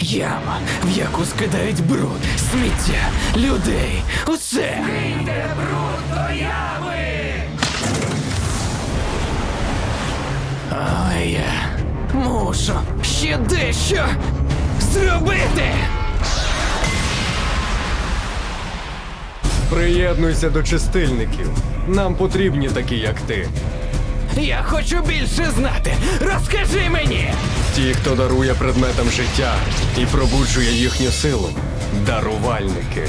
Яма, в яку скидають бруд, сміття, людей, усе. Вийде бруд до ями. Але я мушу ще дещо зробити. Приєднуйся до чистильників. Нам потрібні такі, як ти. Я хочу більше знати. Розкажи мені. Ті, хто дарує предметам життя і пробуджує їхню силу. Дарувальники.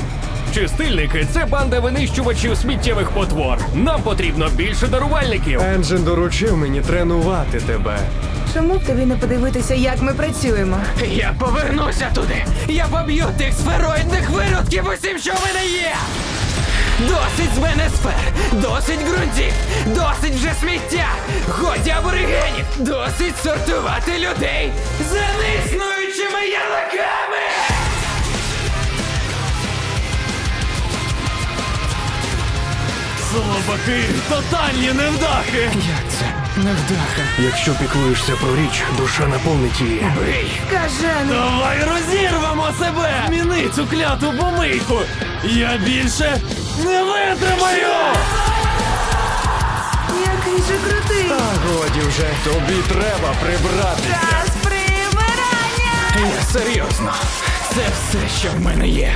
Чистильники це банда винищувачів сміттєвих потвор. Нам потрібно більше дарувальників. Енджин доручив мені тренувати тебе. Чому б тобі не подивитися, як ми працюємо? Я повернуся туди. Я поб'ю тих сфероїдних виродків усім, що в мене є. Досить з мене сфер, досить ґрунтів, досить вже сміття, годі аборигенів, досить сортувати людей за неіснуючими ярликами. Слабаки, тотальні невдахи. Як це? Невдаха. Якщо піклуєшся про річ, душа наповнить її. Бий. Кажену, Давай розірвемо себе! Зміни цю кляту помийку! Я більше не витримаю! який же крутий! Та годі вже. Тобі треба прибратися. Час прибирання! Я серйозно. Це все, що в мене є.